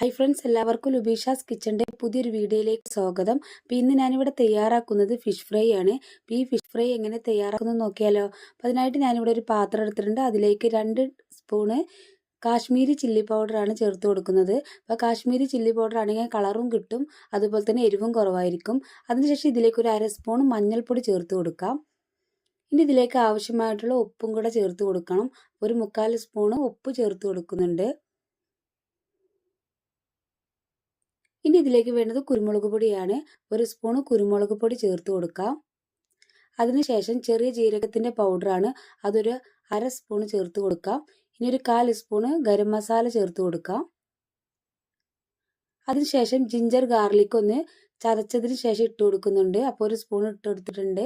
Hi friends എല്ലാവർക്കും ലുബീഷാസ് കിച്ചന്റെ പുതിയൊരു വീഡിയോയിലേക്ക് സ്വാഗതം. അപ്പോൾ ഇന്ന് ഞാനിവിടെ തയ്യാറാക്കുന്നത് ഫിഷ് ഫ്രൈ ആണ്. അപ്പോൾ ഈ ഫിഷ് ഫ്രൈ എങ്ങനെ തയ്യാറാക്കുന്നത് നോക്കിയാലോ? അപ്പോൾ അതിനായിട്ട് ഞാനിവിടെ ഒരു പാത്രം എടുത്തിട്ടുണ്ട്. അതിലേക്ക് രണ്ട് സ്പൂണ് കാശ്മീരി ചില്ലി പൗഡറാണ് ചേർത്ത് കൊടുക്കുന്നത്. അപ്പോൾ കാശ്മീരി ചില്ലി പൗഡർ ആണെങ്കിൽ കളറും കിട്ടും. അതുപോലെ തന്നെ എരിവും കുറവായിരിക്കും. അതിനുശേഷം ഇതിലേക്ക് ഒരു അര സ്പൂൺ മഞ്ഞൾപ്പൊടി ചേർത്ത് കൊടുക്കാം. ഇനി ഇതിലേക്ക് ആവശ്യമായിട്ടുള്ള ഉപ്പും കൂടെ ചേർത്ത് കൊടുക്കണം. ഒരു മുക്കാൽ സ്പൂണ് ഉപ്പ് ചേർത്ത് കൊടുക്കുന്നുണ്ട്. ഇനി ഇതിലേക്ക് വേണ്ടത് കുരുമുളക് പൊടിയാണ്. ഒരു സ്പൂണ് കുരുമുളക് പൊടി ചേർത്ത് കൊടുക്കാം. അതിനുശേഷം ചെറിയ ജീരകത്തിന്റെ പൗഡറാണ് അതൊരു അര സ്പൂൺ ചേർത്ത് കൊടുക്കാം. ഇനി ഒരു കാൽ സ്പൂണ് ഗരം മസാല ചേർത്ത് കൊടുക്കാം. അതിനുശേഷം ജിഞ്ചർ ഗാർലിക് ഒന്ന് ചതച്ചതിന് ശേഷം ഇട്ട് കൊടുക്കുന്നുണ്ട്. അപ്പോൾ ഒരു സ്പൂൺ ഇട്ട് കൊടുത്തിട്ടുണ്ട്.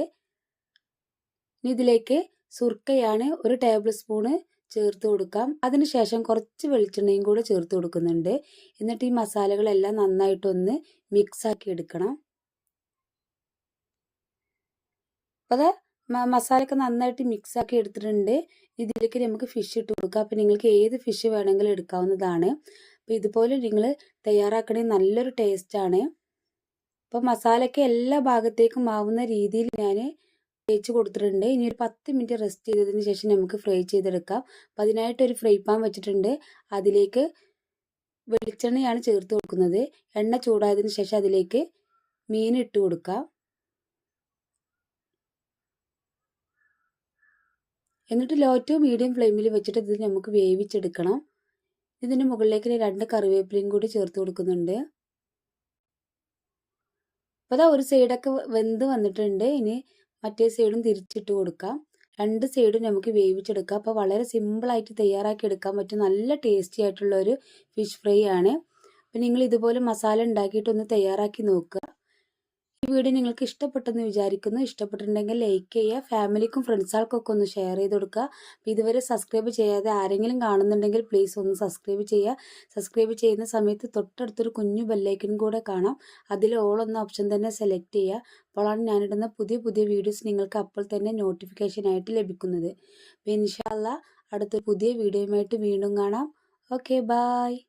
ഇനി ഇതിലേക്ക് സുർക്കയാണ്. ഒരു ടേബിൾ സ്പൂണ് ചേർത്ത് കൊടുക്കാം. അതിനുശേഷം കുറച്ച് വെളിച്ചെണ്ണയും കൂടെ ചേർത്ത് കൊടുക്കുന്നുണ്ട്. എന്നിട്ട് ഈ മസാലകളെല്ലാം നന്നായിട്ടൊന്ന് മിക്സാക്കി എടുക്കണം. അത് മസാലയൊക്കെ നന്നായിട്ട് മിക്സാക്കി എടുത്തിട്ടുണ്ട്. ഇതിലേക്ക് നമുക്ക് ഫിഷ് ഇട്ട് കൊടുക്കാം. അപ്പം നിങ്ങൾക്ക് ഏത് ഫിഷ് വേണമെങ്കിലും എടുക്കാവുന്നതാണ്. അപ്പോൾ ഇതുപോലെ നിങ്ങൾ തയ്യാറാക്കണേ നല്ലൊരു ടേസ്റ്റാണ് അപ്പോൾ മസാലയ്ക്ക് എല്ലാ ഭാഗത്തേക്കും ആവുന്ന രീതിയിൽ ഞാൻ തേച്ച് കൊടുത്തിട്ടുണ്ട്. ഇനി ഒരു പത്ത് മിനിറ്റ് റെസ്റ്റ് ചെയ്തതിന് ശേഷം നമുക്ക് ഫ്രൈ ചെയ്തെടുക്കാം. അപ്പം അതിനായിട്ട് ഒരു ഫ്രൈ പാൻ വെച്ചിട്ടുണ്ട്. അതിലേക്ക് വെളിച്ചെണ്ണയാണ് ചേർത്ത് കൊടുക്കുന്നത്. എണ്ണ ചൂടായതിന് ശേഷം അതിലേക്ക് മീൻ ഇട്ട് കൊടുക്കാം. എന്നിട്ട് ലോ ടു മീഡിയം ഫ്ലെയിമിൽ വെച്ചിട്ട് ഇത് നമുക്ക് വേവിച്ചെടുക്കണം. ഇതിന് മുകളിലേക്ക് രണ്ട് കറിവേപ്പിലയും കൂടി ചേർത്ത് കൊടുക്കുന്നുണ്ട്. അപ്പോൾ അതാ ഒരു സൈഡൊക്കെ വെന്ത് വന്നിട്ടുണ്ട്. ഇനി മറ്റേ സൈഡും തിരിച്ചിട്ട് കൊടുക്കാം. രണ്ട് സൈഡും നമുക്ക് വേവിച്ചെടുക്കാം. അപ്പോൾ വളരെ സിമ്പിളായിട്ട് തയ്യാറാക്കി എടുക്കാൻ പറ്റും നല്ല ടേസ്റ്റി ആയിട്ടുള്ള ഒരു ഫിഷ് ഫ്രൈ ആണ്. അപ്പോൾ നിങ്ങൾ ഇതുപോലെ മസാല ഉണ്ടാക്കിയിട്ടൊന്ന് തയ്യാറാക്കി നോക്കുക. ഈ വീഡിയോ നിങ്ങൾക്ക് ഇഷ്ടപ്പെട്ടെന്ന് വിചാരിക്കുന്നു. ഇഷ്ടപ്പെട്ടിട്ടുണ്ടെങ്കിൽ ലൈക്ക് ചെയ്യുക ഫാമിലിക്കും ഫ്രണ്ട്സുകൾക്കൊക്കെ ഒന്ന് ഷെയർ ചെയ്ത് കൊടുക്കുക. ഇതുവരെ സബ്സ്ക്രൈബ് ചെയ്യാതെ ആരെങ്കിലും കാണുന്നുണ്ടെങ്കിൽ പ്ലീസ് ഒന്ന് സബ്സ്ക്രൈബ് ചെയ്യുക. സബ്സ്ക്രൈബ് ചെയ്യുന്ന സമയത്ത് തൊട്ടടുത്തൊരു കുഞ്ഞു ബെല്ലൈക്കനും കൂടെ കാണാം. അതിൽ ഓൾ എന്ന ഓപ്ഷൻ തന്നെ സെലക്ട് ചെയ്യുക. അപ്പോഴാണ് ഞാനിടുന്ന പുതിയ പുതിയ വീഡിയോസ് നിങ്ങൾക്ക് അപ്പോൾ തന്നെ നോട്ടിഫിക്കേഷനായിട്ട് ലഭിക്കുന്നത്. അപ്പോൾ ഇൻഷാല്ല അടുത്ത പുതിയ വീഡിയോയുമായിട്ട് വീണ്ടും കാണാം. Okay bye